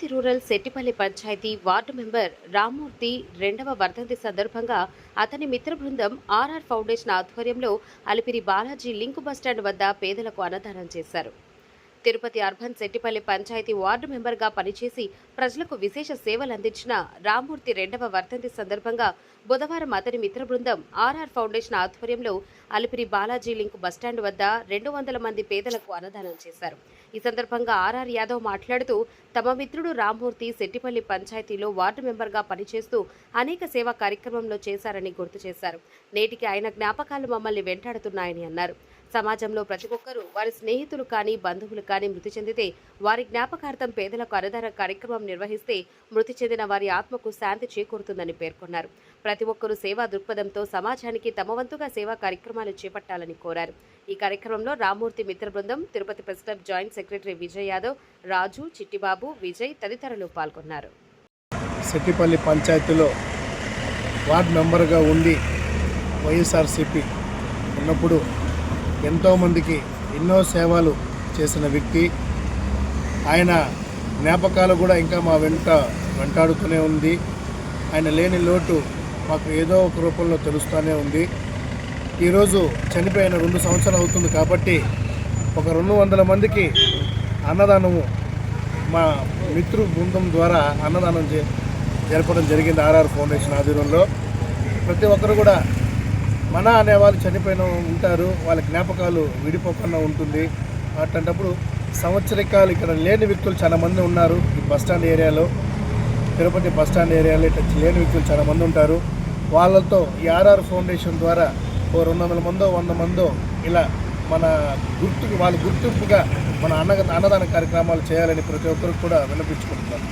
Tirupati rural Settipalli panchayat ward member Rammurthy రెండవ వర్ధంతి సందర్భంగా అతని మిత్ర బృందం ఆర్ఆర్ ఫౌండేషన్ ఆధ్వర్యంలో అలిపిరి బాలాజీ లింక్ బస్టాండ్ వద్ద పేదలకు అన్నదానం చేశారు. తిరుపతి అర్బన్ శెట్టిపల్లి పంచాయతీ వార్డు మెంబర్గా పనిచేసి ప్రజలకు విశేష సేవలు అందించిన రామ్మూర్తి రెండవ వర్ధంతి సందర్భంగా బుధవారం అతని మిత్ర బృందం ఆర్ఆర్ ఫౌండేషన్ ఆధ్వర్యంలో అలిపిరి బాలాజీ లింక్ బస్టాండ్ వద్ద రెండు వందల మంది పేదలకు అన్నదానం చేశారు. ఈ సందర్భంగా ఆర్ఆర్ యాదవ్ మాట్లాడుతూ తమ మిత్రుడు రామ్మూర్తి శెట్టిపల్లి పంచాయతీలో వార్డు మెంబర్గా పనిచేస్తూ అనేక సేవా కార్యక్రమంలో చేశారని గుర్తు చేశారు. నేటికి ఆయన జ్ఞాపకాలు మమ్మల్ని వెంటాడుతున్నాయని అన్నారు. సమాజంలో ప్రతి ఒక్కరూ వారి స్నేహితులు కానీ బంధువులు కానీ మృతి చెందితే వారి జ్ఞాపకార్థం పేదలకు అన్నదాన కార్యక్రమం నిర్వహిస్తే మృతి చెందిన వారి ఆత్మకు శాంతి చేకూరుతుందని పేర్కొన్నారు. ప్రతి ఒక్కరూ సేవా దృక్పథంతో సమాజానికి తమ వంతుగా సేవా కార్యక్రమాలు చేపట్టాలని కోరారు. ఈ కార్యక్రమంలో రామ్మూర్తి మిత్ర బృందం Tirupati press club joint secretary Vijay Yadav Raju Chittibabu Vijay తదితరులు పాల్గొన్నారు. సెట్టిపల్లి పంచాయతీలో వార్డ్ మెంబర్గా ఉండి వైఎస్ఆర్సిపి ఉన్నప్పుడు ఎంతోమందికి ఎన్నో సేవలు చేసిన వ్యక్తి. ఆయన జ్ఞాపకాలు కూడా ఇంకా మా వెంట వెంటాడుతూనే ఉంది. ఆయన లేని లోటు మాకు ఏదో ఒక రూపంలో తెలుస్తూనే ఉంది. ఈరోజు చనిపోయిన రెండు సంవత్సరాలు అవుతుంది కాబట్టి ఒక రెండు వందల మందికి అన్నదానము మా మిత్రు బృందం ద్వారా అన్నదానం జరపడం జరిగింది ఆర్ఆర్ ఫౌండేషన్ ఆధ్వర్యంలో. ప్రతి ఒక్కరు కూడా మన అనేవాళ్ళు చనిపోయిన ఉంటారు వాళ్ళ జ్ఞాపకాలు విడిపోకుండా ఉంటుంది. అట్లాంటప్పుడు సంవత్సరికాలు ఇక్కడ లేని వ్యక్తులు చాలామంది ఉన్నారు ఈ బస్టాండ్ ఏరియాలో. తిరుపతి బస్టాండ్ ఏరియాలో ఇట్లా లేని వ్యక్తులు చాలామంది ఉంటారు. వాళ్ళతో ఈ ఆర్ఆర్ ఫౌండేషన్ ద్వారా ఓ రెండు వందల మందో వంద మందో ఇలా మన గుర్తుకు వాళ్ళ గుర్తింపుగా మన అన్న అన్నదాన కార్యక్రమాలు చేయాలని ప్రతి ఒక్కరికి కూడా వినిపించుకుంటున్నాను